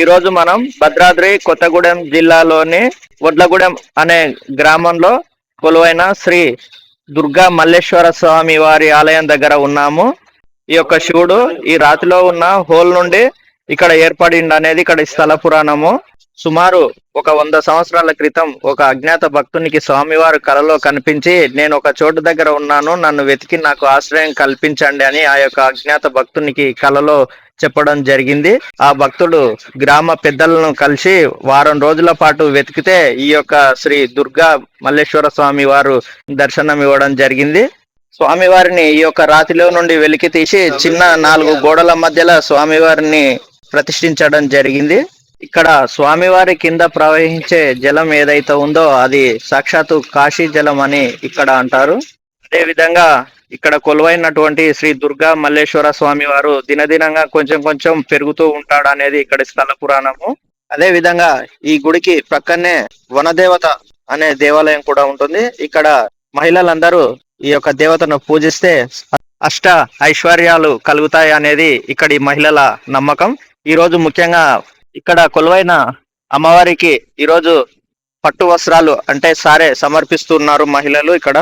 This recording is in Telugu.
ఈరోజు మనం భద్రాద్రి కొత్తగూడెం జిల్లాలోని వడ్లగూడెం అనే గ్రామంలో కొలువైన శ్రీ దుర్గా మల్లేశ్వర స్వామి వారి ఆలయం దగ్గర ఉన్నాము. ఈ యొక్క శివుడు ఈ రాతిలో ఉన్న హోల్ నుండి ఇక్కడ ఏర్పడింది అనేది ఇక్కడ స్థల పురాణము. సుమారు ఒక వంద సంవత్సరాల క్రితం ఒక అజ్ఞాత భక్తునికి స్వామివారు కలలో కనిపించి నేను ఒక చోటు దగ్గర ఉన్నాను నన్ను వెతికి నాకు ఆశ్రయం కల్పించండి అని ఆ యొక్క అజ్ఞాత భక్తునికి కలలో చెప్పడం జరిగింది. ఆ భక్తుడు గ్రామ పెద్దలను కలిసి వారం రోజుల పాటు వెతికితే ఈ యొక్క శ్రీ దుర్గా మల్లేశ్వర స్వామి వారు దర్శనం ఇవ్వడం జరిగింది. స్వామివారిని ఈ యొక్క రాతిలో నుండి వెలికి తీసి చిన్న నాలుగు గోడల మధ్యలో స్వామివారిని ప్రతిష్ఠించడం జరిగింది. ఇక్కడ స్వామివారి కింద ప్రవహించే జలం ఏదైతే ఉందో అది సాక్షాత్తు కాశీ జలం అని ఇక్కడ అంటారు. అదే విధంగా ఇక్కడ కొలువైనటువంటి శ్రీ దుర్గా మల్లేశ్వర స్వామి వారు దినదినంగా కొంచెం కొంచెం పెరుగుతూ ఉంటాడు అనేది ఇక్కడ స్థల పురాణము. అదే విధంగా ఈ గుడికి ప్రక్కనే వనదేవత అనే దేవాలయం కూడా ఉంటుంది. ఇక్కడ మహిళలందరూ ఈ యొక్క దేవతను పూజిస్తే అష్ట ఐశ్వర్యాలు కలుగుతాయి అనేది ఇక్కడి మహిళల నమ్మకం. ఈ రోజు ముఖ్యంగా ఇక్కడ కొలువైన అమ్మవారికి ఈరోజు పట్టు వస్త్రాలు అంటే సారే సమర్పిస్తున్నారు మహిళలు ఇక్కడ.